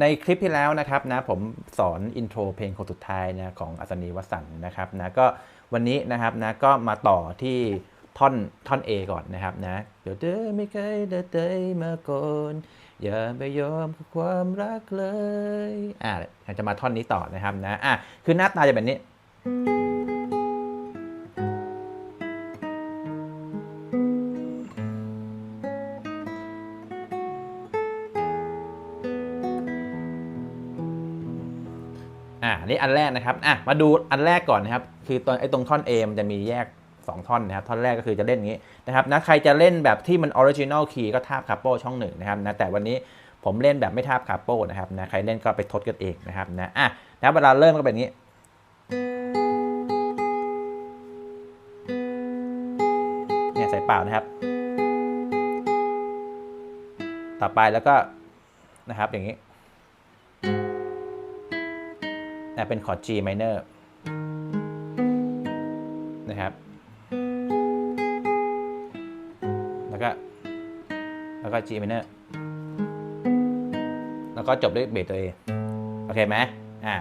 ในคลิปที่แล้วนะครับนะผมสอนอินโทรเพลงคนสุดท้ายนะของอัศนีวสันต์นะครับนะก็วันนี้นะครับนะก็มาต่อที่ท่อนท่อน A ก่อนนะครับนะเดี๋ยวเธอไม่เคยเดินเตยมาก่อนอย่าไปยอมกับความรักเลยอ่าจะมาท่อนนี้ต่อนะครับนะอะคือหน้าตาจะแบบนี้ อ่านี่อันแรกนะครับอะมาดูอันแรกก่อนนะครับ คือตอนไอ้ตรงท่อน A มันจะมีแยก 2 ท่อนนะครับ ท่อนแรกก็คือจะเล่นอย่างนี้นะครับนะใครจะเล่นแบบที่มันออริจินอลคีย์ก็ทาบคาโปช่องหนึ่งนะครับนะแต่วันนี้ผมเล่นแบบไม่ทาบคาโปนะครับนะใครเล่นก็ไปทดกันเองนะครับนะอะนะเวลาเริ่มก็เป็นอย่างนี้เนี่ยใส่เปล่านะครับ ต่อไปแล้วก็นะครับอย่างนี้ นะเป็นคอร์ด G minor นะครับ แล้วก็ แล้วก็ G minor แล้วก็จบด้วยเบสตัว A โอเคไหมอ่า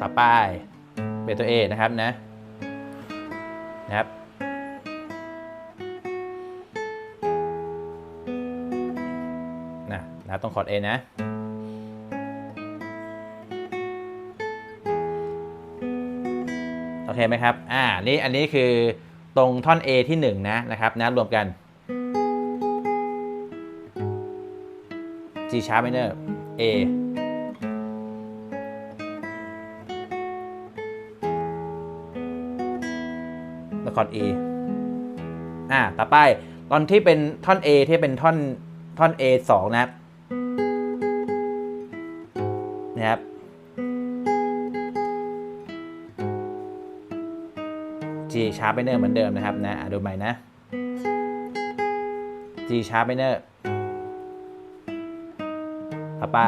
ต่อไปเบสตัว A นะครับนะนะครับ นะต้องคอร์ด A นะ โอเคไหมครับ อ่า นี่อันนี้คือตรงท่อน A ที่ 1 นะนะครับนะรวมกัน G sharp minor A แล้วคอร์ด E อ่า ต่อไป ตอนที่เป็นท่อน A ที่เป็นท่อนท่อน A 2 นะครับ นะครับ G sharp minor เหมือนเดิมนะครับนะดูใหม่นะ G sharp minor ต่อไป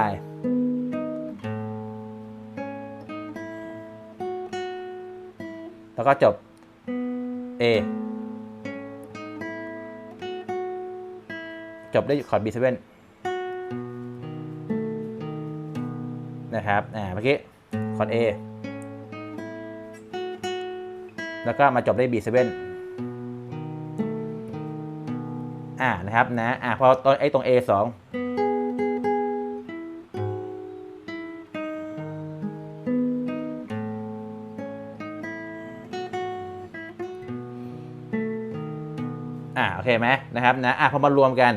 แล้วก็จบ A จบได้วยคอร์ด B7 นะครับอ่าเมื่อกี้คอร์ด A แล้วก็มาจบด้วย B7 อ่านะครับนะอ่าพอตอนไอ้ตรง A2 อ่าโอเคไหมนะครับนะอ่าพอมารวมกัน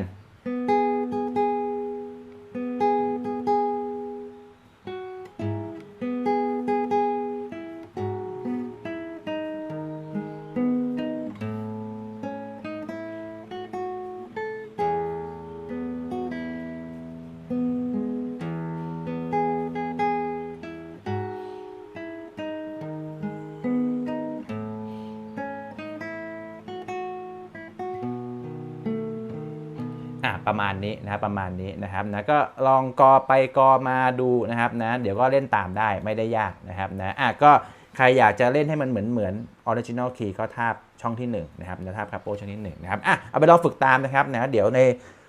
อะประมาณนี้นะครับประมาณนี้นะครับนะก็ลองกอไปกอมาดูนะครับนะเดี๋ยวก็เล่นตามได้ไม่ได้ยากนะครับนะอะก็ใครอยากจะเล่นให้มันเหมือนเหมือนออริจินอลคีย์ก็ทาบช่องที่1นะครับนะทาบคาโปช่องที่1นะครับอะเอาไปลองฝึกตามนะครับนะเดี๋ยวใน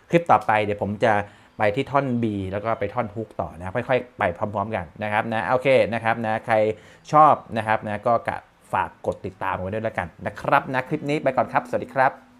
คลิปต่อไปเดี๋ยวผมจะไปที่ท่อน B แล้วก็ไปท่อนฮุกต่อนะค่อยๆ ไปพร้อม ๆ กันนะครับนะโอเคนะครับนะใครชอบนะครับนะก็กะฝากกดติดตามไว้ด้วยแล้วกันนะครับนะคลิปนี้ไปก่อนครับ สวัสดีครับ